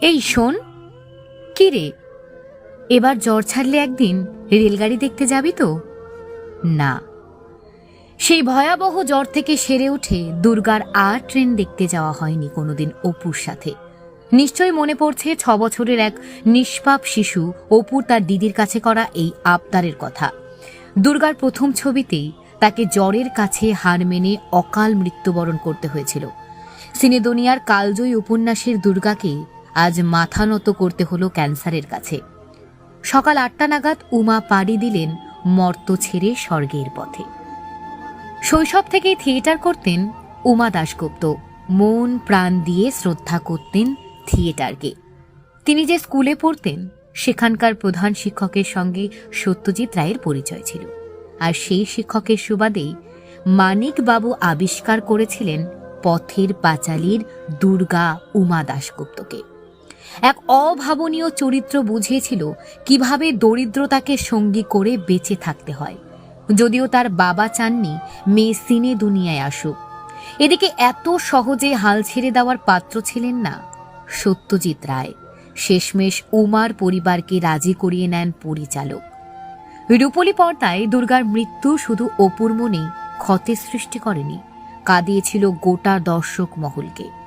এই শোন। কি রে? এবার জ্বর ছাড়লে একদিন রেলগাড়ি দেখতে যাবি তো? না। সেই ভয়াবহ জ্বর থেকে সেরে উঠে দুর্গার আর ট্রেন দেখতে যাওয়া হয়নি কোনোদিন অপুর সাথে। নিশ্চয়ই মনে পড়ছে ছ বছরের এক নিষ্পাপ শিশু অপুর তার দিদির কাছে করা এই আবদারের কথা। দুর্গার প্রথম ছবিতেই তাকে জ্বরের কাছে হার মেনে অকাল মৃত্যুবরণ করতে হয়েছিল। সিনেদোনিয়ার কালজয়ী উপন্যাসের দুর্গাকে আজ মাথা নত করতে হলো ক্যান্সারের কাছে। সকাল আটটা নাগাদ উমা পাড়ি দিলেন মর্ত ছেড়ে স্বর্গের পথে। শৈশব থেকেই থিয়েটার করতেন উমা দাশগুপ্ত। মন প্রাণ দিয়ে শ্রদ্ধা করতেন থিয়েটারকে। তিনি যে স্কুলে পড়তেন, সেখানকার প্রধান শিক্ষকের সঙ্গে সত্যজিৎ রায়ের পরিচয় ছিল। আর সেই শিক্ষকের সুবাদেই মানিক বাবু আবিষ্কার করেছিলেন পথের পাঁচালীর দুর্গা উমা দাশগুপ্তকে। এক অভাবনীয় চরিত্র বুঝিয়েছিল কীভাবে দরিদ্রতাকে সঙ্গী করে বেঁচে থাকতে হয়। যদিও তার বাবা চাননি, মেয়ে সিনে দুনিয়ায় আসুক। এদিকে এত সহজে হাল ছেড়ে দেওয়ার পাত্র ছিলেন না সত্যজিৎ রায়। শেষমেশ উমার পরিবারকে রাজি করিয়ে নেন পরিচালক। রূপলী পর্দায় দুর্গার মৃত্যু শুধু অপুর মনেই ক্ষতের সৃষ্টি করেনি। কাঁদিয়েছিল গোটা দর্শক মহলকে।